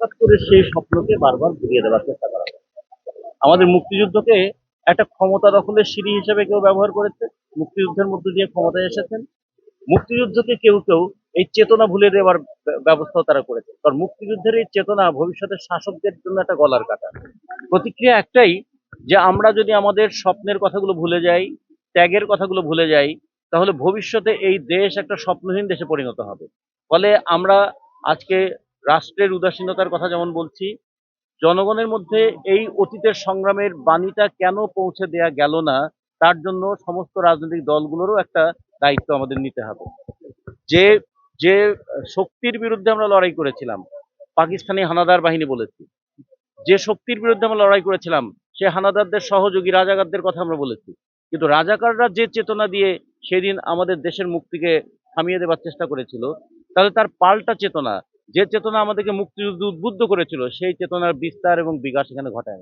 হঠাৎ করে সেই স্বপ্নকে বারবার ঘুরিয়ে দেওয়ার চেষ্টা করা আমাদের মুক্তিযুদ্ধকে একটা ক্ষমতা দখলের সিঁড়ি হিসেবে কেউ ব্যবহার করেছে। মুক্তিযুদ্ধের মধ্যে দিয়ে ক্ষমতায় এসেছেন। মুক্তিযুদ্ধকে কেউ কেউ এই চেতনা ভুলে দেওয়ার ব্য- ব্যবস্থাও তারা করেছে। কারণ মুক্তিযুদ্ধের এই চেতনা ভবিষ্যতের শাসকদের জন্য একটা গলার কাটা। প্রতিক্রিয়া একটাই যে আমরা যদি আমাদের স্বপ্নের কথাগুলো ভুলে যাই, ত্যাগের কথাগুলো ভুলে যাই, তাহলে ভবিষ্যতে এই দেশ একটা স্বপ্নহীন দেশে পরিণত হবে। ফলে আমরা আজকে রাষ্ট্রের উদাসীনতার কথা যেমন বলছি, জনগণের মধ্যে এই অতীতের সংগ্রামের বাণীটা কেন পৌঁছে দেয়া গেল না, তার জন্য সমস্ত রাজনৈতিক দলগুলোরও একটা দায়িত্ব আমাদের নিতে হবে। যে যে শক্তির বিরুদ্ধে আমরা লড়াই করেছিলাম, পাকিস্তানি হানাদার বাহিনী বলেছি, যে শক্তির বিরুদ্ধে আমরা লড়াই করেছিলাম, সে হানাদারদের সহযোগী রাজাকারদের কথা আমরা বলেছি। কিন্তু রাজাকাররা যে চেতনা দিয়ে সেদিন আমাদের দেশের মুক্তিকে থামিয়ে দেওয়ার চেষ্টা করেছিল, তাহলে তার পাল্টা চেতনা যে চেতনা আমাদেরকে মুক্তিযুদ্ধ উদ্বুদ্ধ করেছিল সেই চেতনার বিস্তার এবং বিকাশ এখানে ঘটায়।